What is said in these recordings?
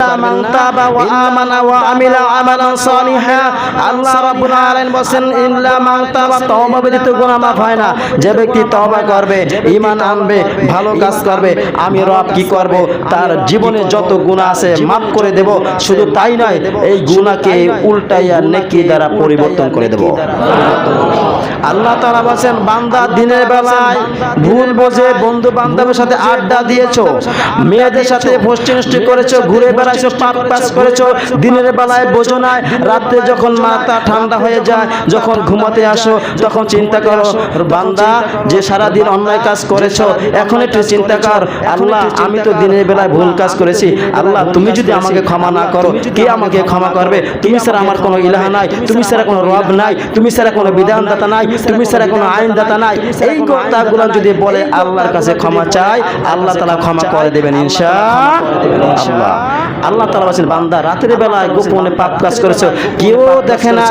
তাবা আল্লাহ রাব্বুল আলামিন বলেন ইল্লা মান তাবা তওবা ব্যতীত গুনাহ মাফ হয় না। যে ব্যক্তি তওবা করবে ঈমান আনবে ভালো কাজ করবে আমি রব কি করব? তার জীবনে যত গুনাহ আছে মাফ করে দেব শুধু তাই নয় এই গুনাহকে উল্টাইয়া নেকি দ্বারা পরিবর্তন করে দেব। আল্লাহ তাআলা বলেন বান্দা দিনের বেলায় ভুল বোঝে বন্ধু বান্ধবের সাথে আড্ডা দিয়েছ, মেয়েদের সাথে নষ্টি করেছ, ঘুরে বেড়াইছো, পাপ পাস করেছ, দিনের বেলায় বোঝো না রাত্রে যখন মাথা ঠান্ডা হয়ে যায়, যখন ঘুমাতে আসো, তখন চিন্তা করো, বান্দা, যে সারা দিন অন্যায় কাজ করেছ, এখন একটু চিন্তা কর, আল্লাহ, আমি তো দিনের বেলায় ভুল কাজ করেছি, আল্লাহ, তুমি যদি আমাকে ক্ষমা না করো, কে আমাকে ক্ষমা করবে? তুমি স্যার আমার কোনো ইলাহা নাই, তুমি ছাড়া কোনো রব নাই, তুমি ছাড়া কোনো বিধানদাতা নাই তুমি ছাড়া কোনো আইনদাতা নাই এই কথাগুলো যদি বলে আল্লাহর কাছে ক্ষমা চাই আল্লাহ তালা ক্ষমা করে দেবেন ইনশা আল্লাহ আল্লাহ তালা বলছেন বান্দা রাতের বেলায় গোপনে পাপ কাজ করেছ কেউ দেখে না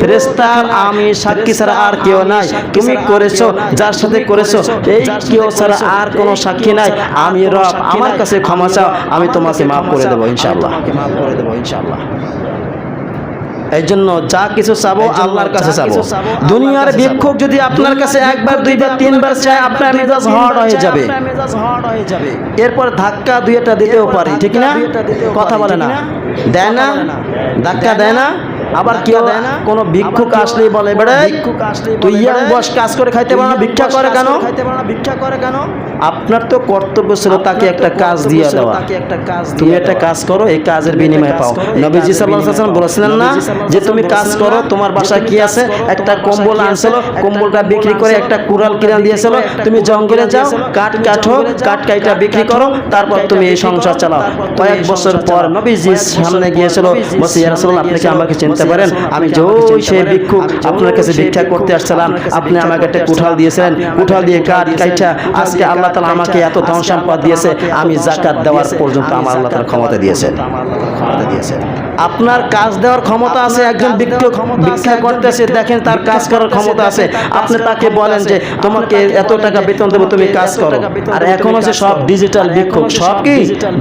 ফেরেস্তার আমি সাক্ষী ছাড়া আর কেউ নাই। তুমি করেছ যার সাথে করেছ এই কেউ ছাড়া আর কোনো সাক্ষী নাই। আমি রব আমার কাছে ক্ষমা চাও আমি তোমাকে মাফ করে দেবো ইনশাআল্লাহ। মাফ করে দেবো ইনশাআল্লাহ। এই জন্য যা কিছু চাবো আল্লাহর কাছে চাবো। দুনিয়ার ভিক্ষুক যদি আপনার কাছে একবার দুইবার তিনবার চায় আপনার মেজাজ হট হয়ে যাবে। এরপর ধাক্কা দুই একটা দিতেও পারি ঠিক না? কথা বলে না। দেয় না? ধাক্কা দেয় না? আবার কেউ দেয় না? কোনো ভিক্ষুক আসলেই বলে বেড়ে তুই বস কাজ করে খাইতে পারো না ভিক্ষা করে কেন? ভিক্ষা করে কেন? আপনার তো কর্তব্য ছিল তাকে একটা কাজ দিয়ে দেওয়া। তুমি একটা কাজ করো এই কাজের বিনিময়ে পাও। নবীজি ওয়াসাল্লাম বলেছিলেন না যে তুমি কাজ করো তোমার বাসায় কি আছে? একটা কম্বল আনছিল কম্বলটা বিক্রি করে একটা কুড়াল কিনে দিয়েছিল। তুমি জঙ্গলে যাও কাঠ কাঠো কাঠ কাইটা বিক্রি করো তারপর তুমি এই সংসার চালাও। কয়েক বছর পর নবীজি সামনে গিয়েছিল বসে আপনি কি আমাকে চিনতে পারেন? আমি যে ওই সেই ভিক্ষুক আপনার কাছে ভিক্ষা করতে আসছিলাম আপনি আমাকে একটা কুঠাল দিয়েছিলেন কুঠাল দিয়ে কাঠ কাইটা আজকে আল্লাহ তাআলা আমাকে এত ধন সম্পদ দিয়েছে, আমি জাকাত দেওয়ার পর্যন্ত আমার আল্লাহ তাআলা ক্ষমতা দিয়েছেন। আপনার কাজ দেওয়ার ক্ষমতা আছে, একজন ভিক্ষা করতেছে, দেখেন তার কাজ করার ক্ষমতা আছে। আপনি তাকে বলেন যে, তোমাকে এত টাকা বেতন দেবো, তুমি কাজ করো। আর এখন হচ্ছে সব ডিজিটাল ভিক্ষুক, সব কি?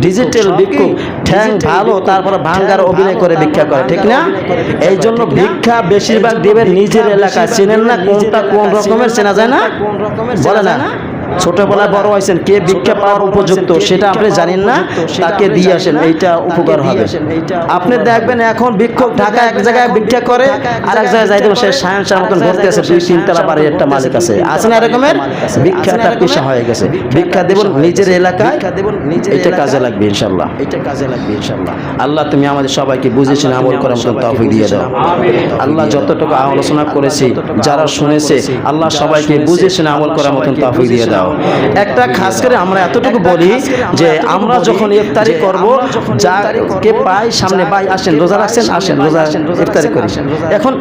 ডিজিটাল ভিক্ষুক। ঠ্যাং ভালো তারপরে ভাঙ্গার অভিনয় করে ভিক্ষা করে, ঠিক না? এই জন্য ভিক্ষা বেশিরভাগ দেবেন নিজের এলাকায়। চেনেন না কোনটা কোন রকমের, চেনা যায় না? বলে না। ছোটবেলায় বড় হয়েছেন কে ভিক্ষা পাওয়ার উপযুক্ত সেটা আপনি জানেন না তাকে দিয়ে আসেন এইটা উপকার হবে। আপনি দেখবেন এখন ভিক্ষুক ঢাকা এক জায়গায় ভিক্ষা করে আর এক জায়গায় যাইতে সে সায়েন্সের মতন ঘুরতে আছে দুই তিনতলা বাড়ির একটা মালিক আছে আছে। না এরকমের? ভিক্ষাটা পেশা হয়ে গেছে। ভিক্ষা দেবন নিজের এলাকায়। এটা কাজে লাগবে ইনশাল্লাহ। এটা কাজে লাগবে ইনশাল্লাহ। আল্লাহ তুমি আমাদের সবাইকে বুঝেছেন আমল করার মতন তৌফিক দিয়ে দাও। আল্লাহ যতটুকু আলোচনা করেছি যারা শুনেছে আল্লাহ সবাইকে বুঝেছেন আমল করার মতন তৌফিক দিয়ে দাও একটা খাস করে আমরা এতটুকু বলি যে আমরা যখন ইফতারি করব যা কে পাই সামনে ভাই আসেন, রোজা রাখছেন, আসেন, রোজা ইফতারি করি। এখন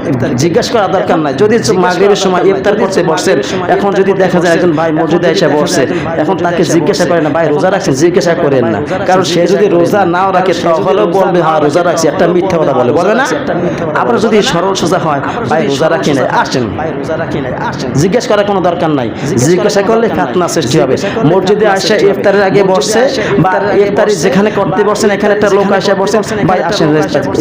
জিজ্ঞাসা করা দরকার নাই। যদি মাগরিবের সময় ইফতার করতে বসছেন এখন যদি দেখা যায় একজন ভাই মসজিদে এসে বসছে, এখন তাকে জিজ্ঞাসা করে না ভাই, রোজা রাখছেন? জিজ্ঞাসা করেন না। কারণ সে যদি রোজা নাও রাখে, তাহলেও বলবে হ্যাঁ রোজা রাখছি। একটা মিথ্যা কথা বলে। বলে না? আবার যদি সরল সোজা হয়, ভাই, রোজা রাখি নাই, আসেন। জিজ্ঞেস করার কোনো দরকার নাই। জিজ্ঞাসা করলে ফাতনা সৃষ্টি হবে। মসজিদে আসে ইফতারের আগে বসছে বা ইফতারি যেখানে করতে বসছেন এখানে একটা লোক আসে বসছেন ভাই আসেন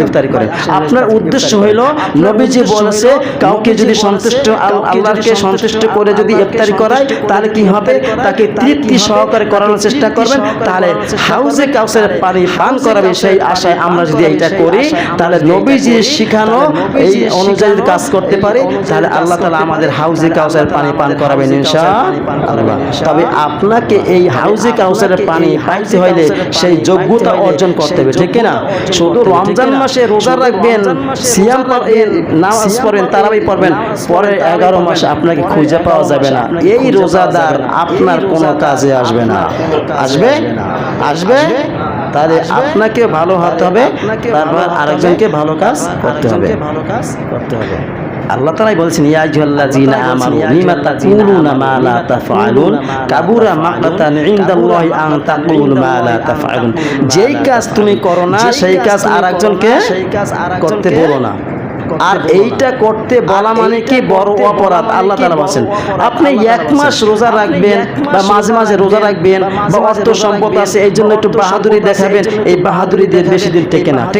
ইফতারি করে আপনার উদ্দেশ্য হইল নবীজি বলেছে কাউকে যদি সন্তুষ্ট আল্লাহকে সন্তুষ্ট করে যদি ইফতারি করায় তাহলে কি হবে? তাকে তৃপ্তি সহকারে করানোর চেষ্টা করবেন তাহলে হাউজে কাউসের পানি পান করাবে সেই আশায় আমরা যদি এইটা করি তাহলে নবীজি শিখানো এই অনুযায়ী কাজ করতে পারি তাহলে আল্লাহ তালা আমাদের হাউজে কাউসের পানি পান করাবেন ইনশা আল্লাহ তবে আপনাকে এই হাউজে কাউসারের পানি পাইতে হইলে সেই যোগ্যতা অর্জন করতে হবে ঠিক না? শুধু রমজান মাসে রোজা রাখবেন সিয়াম নামাজ পড়বেন তারাবি পড়বেন পরের এগারো মাস আপনাকে খুঁজে পাওয়া যাবে না। এই রোজাদার আপনার কোনো কাজে আসবে না। আসবে? আসবে তাহলে আপনাকে ভালো হতে হবে। তারপর আরেকজনকে ভালো কাজ করতে হবে। ভালো কাজ করতে হবে। আল্লাহ তাআলাই বলছেন ইয়া আইয়ুহাল্লাযীনা আমানু লিমা তাকুলুনা মা লা তাফআলুন কাবুরা মাকতান ইনদাল্লাহি আন তাকুলু মা লা তাফআলুন যেই কাজ তুমি করো না সেই কাজ আরেকজনকে করতে বলো না। আর এইটা করতে বলা মানে কি বড় অপরাধ? আল্লাহ তাআলা বলেন আপনি এক মাস রোজা রাখবেন বা মাঝে মাঝে রোজা রাখবেন বা অর্থ সম্পদ আছে এই জন্য একটু বাহাদুরি দেখাবেন এই বাহাদুরি দিয়ে বেশি দিন টেকে না ঠিক